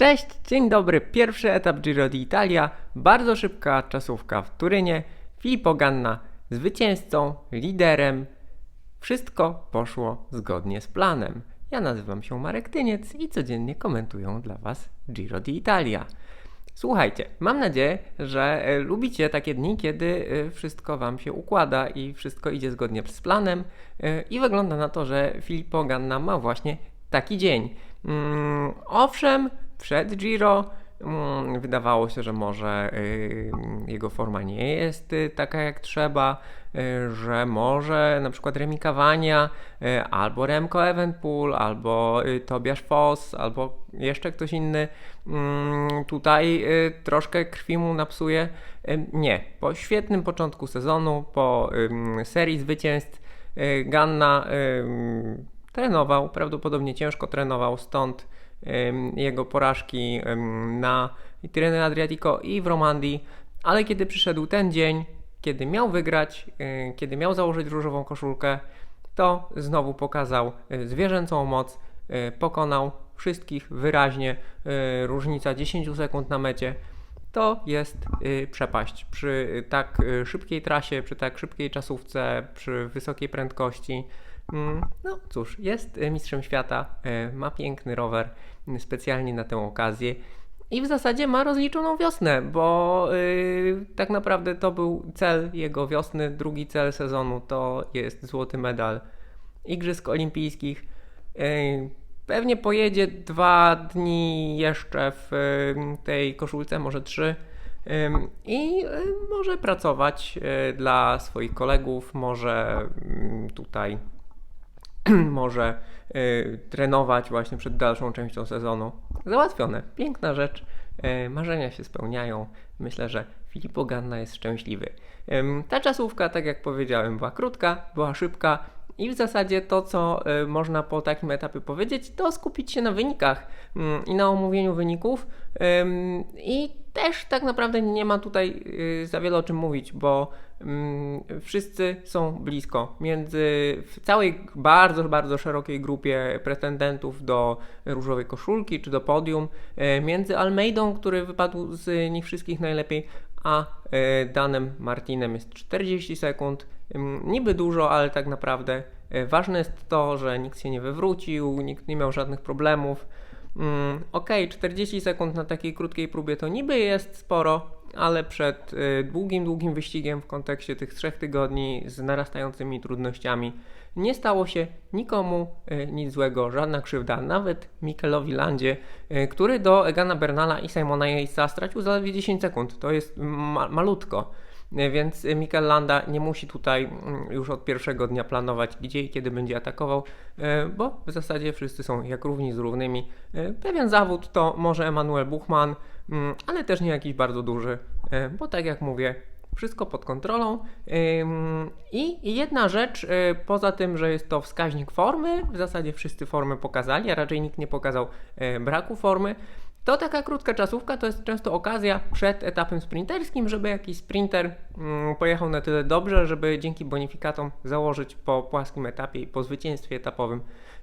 Cześć, dzień dobry. Pierwszy etap Giro d'Italia, bardzo szybka czasówka w Turynie. Filippo Ganna zwycięzcą, liderem. Wszystko poszło zgodnie z planem. Ja nazywam się Marek Tyniec i codziennie komentuję dla Was Giro d'Italia. Słuchajcie, mam nadzieję, że e, lubicie takie dni, kiedy e, wszystko Wam się układa i wszystko idzie zgodnie z planem. E, I wygląda na to, że Filippo Ganna ma właśnie taki dzień. Mm, owszem, przed Giro. Mm, wydawało się, że może y, jego forma nie jest y, taka jak trzeba, y, że może na przykład Remikowania y, albo Remco Evenpool, albo Tobiasz Foss, albo jeszcze ktoś inny mm, tutaj troszkę krwi mu napsuje. Nie, po świetnym początku sezonu, po serii zwycięstw Ganna trenował, prawdopodobnie ciężko trenował, stąd jego porażki na Tirreno Adriatico i w Romandii, ale kiedy przyszedł ten dzień, kiedy miał wygrać, y, kiedy miał założyć różową koszulkę, to znowu pokazał y, zwierzęcą moc, y, pokonał wszystkich wyraźnie, różnica 10 sekund na mecie. To jest przepaść przy tak szybkiej trasie, przy tak szybkiej czasówce, przy wysokiej prędkości. Mm, No cóż, jest y, mistrzem świata, y, ma piękny rower y, specjalnie na tę okazję i w zasadzie ma rozliczoną wiosnę, bo y, tak naprawdę to był cel jego wiosny, drugi cel sezonu to jest złoty medal Igrzysk Olimpijskich. Y, Pewnie pojedzie dwa dni jeszcze w y, tej koszulce, może trzy. I y, może pracować dla swoich kolegów, może mm, tutaj może y, trenować właśnie przed dalszą częścią sezonu. Załatwione. Piękna rzecz. Y, marzenia się spełniają. Myślę, że Filippo Ganna jest szczęśliwy. Ta czasówka, tak jak powiedziałem, była krótka, była szybka. I w zasadzie to, co y, można po takim etapie powiedzieć, to skupić się na wynikach ym, i na omówieniu wyników. I też tak naprawdę nie ma tutaj y, za wiele o czym mówić, bo ym, wszyscy są blisko. Między w całej bardzo, bardzo szerokiej grupie pretendentów do różowej koszulki czy do podium, y, między Almeidą, który wypadł z nich wszystkich najlepiej, a y, Danem Martinem jest 40 sekund. Niby dużo, ale tak naprawdę y, ważne jest to, że nikt się nie wywrócił, nikt nie miał żadnych problemów. Mm, Okej, 40 sekund na takiej krótkiej próbie to niby jest sporo, ale przed y, długim, długim wyścigiem w kontekście tych trzech tygodni z narastającymi trudnościami nie stało się nikomu y, nic złego, żadna krzywda, nawet Mikelowi Landzie, y, który do Egana Bernala i Simona Yatesa stracił zaledwie 10 sekund. To jest ma- malutko. Więc Mikel Landa nie musi tutaj mm, już od pierwszego dnia planować, gdzie i kiedy będzie atakował, bo w zasadzie wszyscy są jak równi z równymi. Pewien zawód to może Emanuel Buchmann, ale też nie jakiś bardzo duży, bo tak jak mówię, wszystko pod kontrolą. I jedna rzecz, y, poza tym, że jest to wskaźnik formy, w zasadzie wszyscy formę pokazali, a raczej nikt nie pokazał y, braku formy. To taka krótka czasówka to jest często okazja przed etapem sprinterskim, żeby jakiś sprinter mm, pojechał na tyle dobrze, żeby dzięki bonifikatom założyć po płaskim etapie i po zwycięstwie etapowym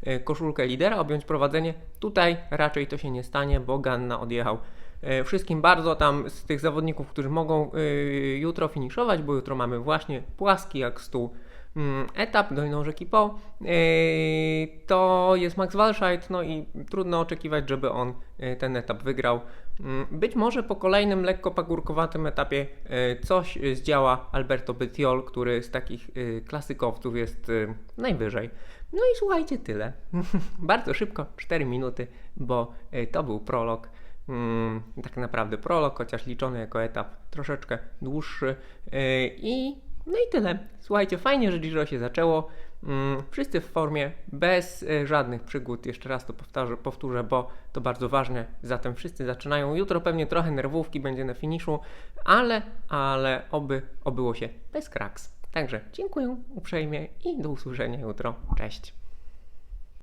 y, koszulkę lidera, objąć prowadzenie. Tutaj raczej to się nie stanie, bo Ganna odjechał E, Wszystkim bardzo tam z tych zawodników, którzy mogą y, jutro finiszować, bo jutro mamy właśnie płaski jak stół mm, etap Doliną Rzeki Po, y, to jest Max Walscheid, no i trudno oczekiwać, żeby on ten etap wygrał. Mm, Być może po kolejnym lekko pagórkowatym etapie coś zdziała Alberto Bettiol, który z takich klasykowców jest najwyżej. No i słuchajcie, tyle. Bardzo szybko, 4 minuty, bo to był prolog. Mm, tak naprawdę prolog, chociaż liczony jako etap troszeczkę dłuższy. Yy, I no i tyle. Słuchajcie, fajnie, że Giro się zaczęło. Mm, Wszyscy w formie, bez y, żadnych przygód. Jeszcze raz to powtarzę, powtórzę, bo to bardzo ważne. Zatem wszyscy zaczynają. Jutro pewnie trochę nerwówki będzie na finiszu, ale, ale oby obyło się bez kraks. Także dziękuję uprzejmie i do usłyszenia jutro. Cześć.